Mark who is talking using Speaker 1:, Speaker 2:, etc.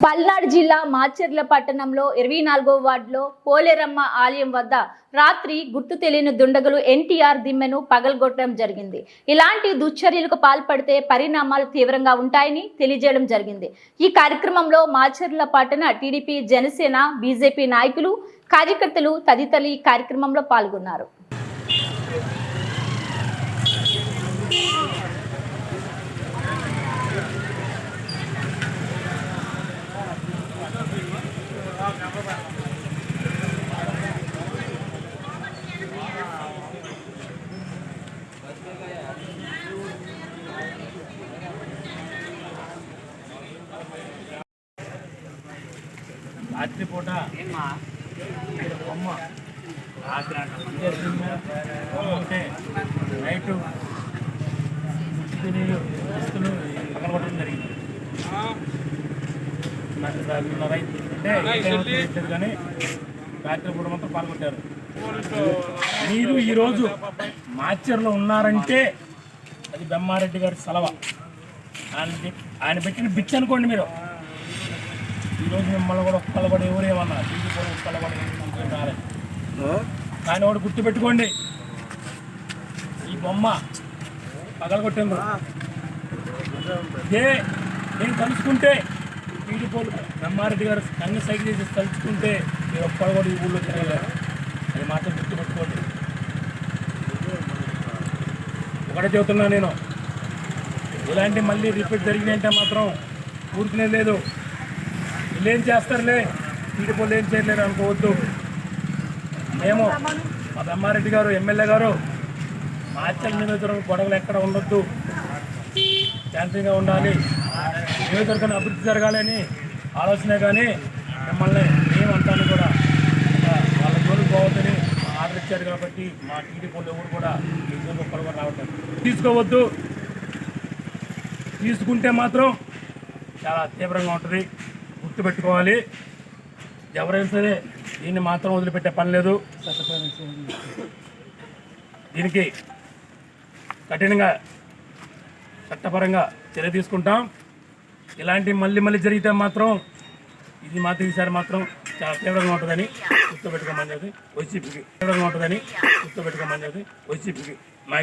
Speaker 1: పల్నాడు జిల్లా మాచర్ల పట్టణంలో ఇరవై నాలుగో వార్డులో పోలేరమ్మ ఆలయం వద్ద రాత్రి గుర్తు తెలియని దుండగులు ఎన్టీఆర్ దిమ్మెను పగలగొట్టడం జరిగింది. ఇలాంటి దుశ్చర్యలకు పాల్పడితే పరిణామాలు తీవ్రంగా ఉంటాయని తెలియజేయడం జరిగింది. ఈ కార్యక్రమంలో మాచర్ల పట్టణ టీడీపీ జనసేన బీజేపీ నాయకులు కార్యకర్తలు తదితరులు ఈ కార్యక్రమంలో పాల్గొన్నారు.
Speaker 2: రాత్రిపూట బొమ్మ. ఉంటే నైటు వస్తువులు పక్కన కొట్టడం జరిగింది. అంటే కానీ రాత్రిపూట మొత్తం పాల్గొట్టారు. మీరు ఈరోజు మాచర్లో ఉన్నారంటే అది బెమ్మారెడ్డి గారి సెలవ. ఆయన ఆయన పెట్టిన బిచ్ అనుకోండి మీరు. ఈరోజు మిమ్మల్ని కూడా ఒక్కళ్ళు కూడా ఎవరు ఏమన్నా టీవీ కూడా ఒక్కళ్ళు కూడా ఏం రాలేదు కానీ ఒకటి గుర్తుపెట్టుకోండి. ఈ బొమ్మ పగలగొట్టిండ్రు. ఇదే నేను తలుచుకుంటే టీడీపోలు బ్రహ్మారెడ్డి గారు కన్ను సైకిల్ చేసి తలుచుకుంటే మీరు ఒక్కళ్ళు కూడా ఈ ఊళ్ళో తిరగలేరు. అది మాత్రం గుర్తుపెట్టుకోండి. ఒకటే చెబుతున్నా నేను. ఇలాంటి మళ్ళీ రిపీట్ జరిగినాయంటే మాత్రం ఊరికనే లేదు. వీళ్ళు ఏం చేస్తారులే? టీడీపీలు ఏం చేయలేరు అనుకోవద్దు. మేము మా బ్రహ్మారెడ్డి గారు ఎమ్మెల్యే గారు మార్చల్ నియోజకవర్గం గొడవలు ఎక్కడ ఉండొద్దు. శాంతంగా ఉండాలి. నియోజకవర్గాన్ని అభివృద్ధి జరగాలని ఆలోచనే కానీ మిమ్మల్ని ఏమంటాను కూడా వాళ్ళ జోలికి పోవద్దని ఆర్డర్ ఇచ్చారు కాబట్టి మా టీడీపీలు ఎవరు కూడా మీ జోలికి ఒక్కరు రావట్లేదు. తీసుకోవద్దు. తీసుకుంటే మాత్రం చాలా తీవ్రంగా ఉంటుంది. గుర్తుపెట్టుకోవాలి. ఎవరైనా సరే దీన్ని మాత్రం వదిలిపెట్టే పని లేదు. దీనికి కఠినంగా చట్టపరంగా చర్య తీసుకుంటాం. ఇలాంటి మళ్ళీ మళ్ళీ జరిగితే మాత్రం ఇది మాత్రం ఈసారి మాత్రం చాలా తీవ్రంగా ఉంటుందని గుర్తుపెట్టుకోమని వైసీపీకి తీవ్రంగా ఉంటుందని గుర్తుపెట్టుకోమని వైసీపీకి మా